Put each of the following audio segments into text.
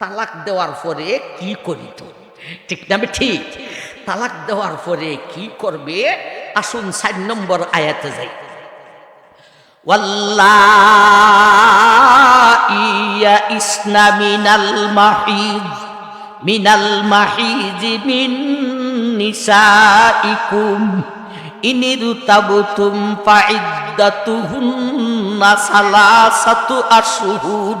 তালাক দেওয়ার পরে কি করিত ঠিক না ঠিক তালাক দেওয়ার পরে কি করবে? আসুন চার নম্বর আয়াতে যাই। ইয়া ইসনা মিনাল মাহিদ মিনাল মাহিদ মিন নিসাইকুম, ইনিরুতাবতুম ফাইদ্দাতুহুন্না সালাসাতু আশহুর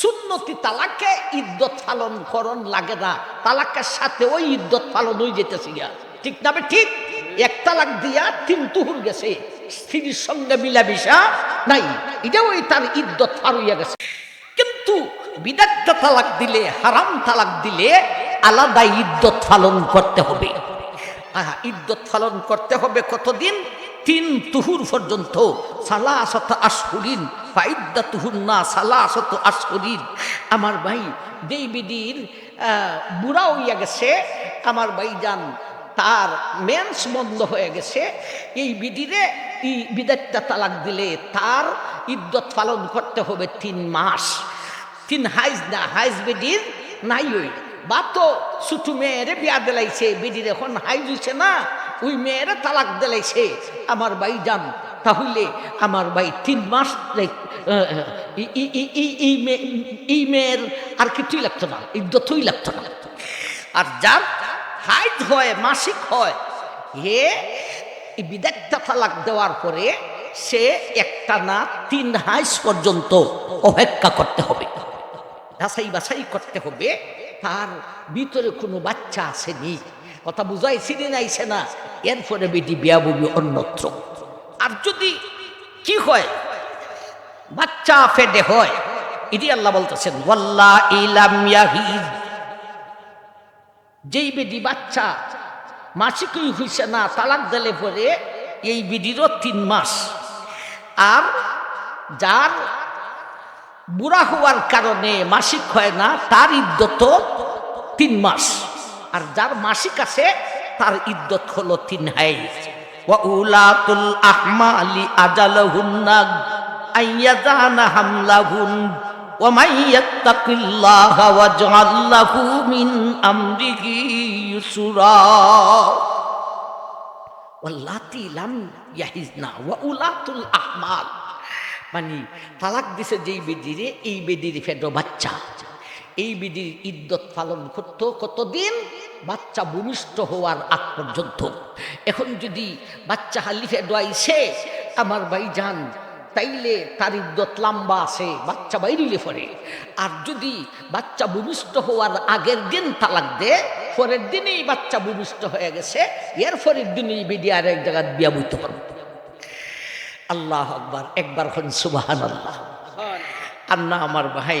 সুন্নতি তালাকে ইদ্যত পালন করণ লাগে না। তালাকের সাথে ওই ইদ্যত পালন হয়ে যেতেছে গিয়া। ঠিক না ঠিক? এক তালাক দিয়া তিন তুহুর গেছে। স্ত্রীর সঙ্গে মিলামিশা নাই। ওই তার ইদ্যত পার হইয়া গেছে। কিন্তু বিদাত্ত তালাক দিলে হারাম তালাক দিলে আলাদা ইদ্যত পালন করতে হবে। আহা, ইদ্যত পালন করতে হবে কতদিন? তিন তুহুর পর্যন্ত সালা আসত আশহরিন ফাইদ্দা তুহুর না সালা আসত আশহরিন। আমার ভাই যেই বিদির বুড়া হইয়া গেছে, আমার ভাই যান তার মেন্স বন্ধ হয়ে গেছে। এই বিদিরে এই বিদাতটা তালাক দিলে তার ইদ্যত পালন করতে হবে তিন মাস। তিন হাইজ না, হাইজ বেডির নাই ওই বা তো ছুটু মেয়েরে বিয়া দিলাইছে বেডির এখন হাইজ হইছে না। ওই মেয়েরে তালাক দিলাইছে আমার ভাই যান। তাহলে আমার ভাই তিন মাস এই মেয়ের আর কিছুই লাগতো না ইদ্যতই লাগতো না। আর যার হাইজ হয়, মাসিক হয়, হে বিদায়টা তালাক দেওয়ার পরে সে একটা না তিন হাইস পর্যন্ত অপেক্ষা করতে হবে। যাচাই বাছাই করতে হবে, তার ভিতরে কোনো বাচ্চা আসেনি। কথা বুঝাইছি না, আইছে না। এরপরে বেটি বিয়া ববি অন্যত্র। আর যদি কি হয়? বাচ্চা ফেডে হয়। এটি আল্লাহ বলতেছেন যেই বেডি বাচ্চা মাসিকই হইছে না, তালাক দিলে পরে এই বিডিরও তিন মাস। আর যার বুড়া হওয়ার কারণে মাসিক হয় না, তার ইদ্যত তিন মাস। আর যার মাসিক আছে তার ইদ্যত হলো তিন হাইজ ওয়াউলাতুল আহমালি আজালহুন্না আইয়াজানা হামলাহুন ومن يتق الله واجعل له من امره يسرا واللاتي لم يحزن واولات الاحمال মানে তালাক দিছে যেই বেদিরে এই বেদির ফেডো বাচ্চা এই বেদির ইদ্যত পালন করতো কতদিন? বাচ্চা ভূমিষ্ঠ হওয়ার আগ পর্যন্ত। এখন যদি বাচ্চা হালি ফেডো আইছে আমার ভাই যান তাইলে তার ইদ্যত লম্বা আছে, বাচ্চা বাইরিলে পরে আর যদি বাচ্চা ভূমিষ্ঠ হওয়ার আগের দিন তালাক দে পরের দিনেই বাচ্চা ভূমিষ্ঠ হয়ে গেছে, এর পরের দিনেই বেডি আর এক জায়গায় বিয়া বইতে পারবে। আল্লাহ আকবার, একবার হন সুবাহান আল্লাহ আর না, আমার ভাই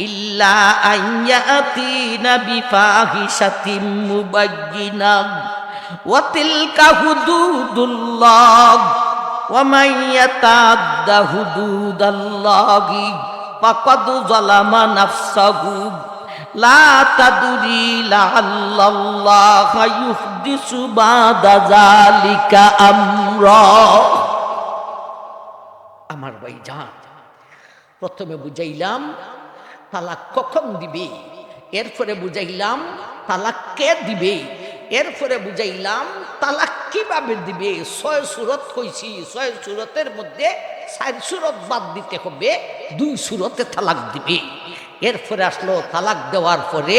ইল্লা আইয়াতি নবি ফাহিশাতি মুবাজ্জিনা ওয়া তিলকা হুদুদুল্লাহ ওয়া মান ইয়াতাদ্দা হুদুদাল্লাহি ফাকাদ যালামা নাফসাহু লা তাদরি লাআল্লাল্লাহ ইউহদিসু বাদা যালিকা আমরা আমার ভাইজান প্রথমে বুঝাইলাম তালাক কখন দিবে? এরপরে বুঝাইলাম, তালাক কে দিবে? এরপরে বুঝাইলাম, তালাক কীভাবে দিবে? ছয় সুরত কইছি, ছয় সুরতের মধ্যে চার সুরত বাদ দিতে হবে, দুই সুরতে তালাক দিবে। এরপরে আসলো তালাক দেওয়ার পরে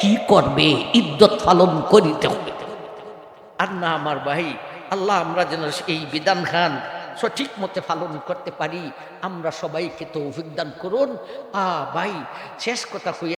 কি করবে? ইদ্যত পালন করিতে হবে। আর না, আমার ভাই, আল্লাহ আমরা যেন এই বিধান খান সঠিক মতে পালন করতে পারি, আমরা সবাইকে তো অভিজ্ঞান করুন। আ ভাই, শেষ কথা কই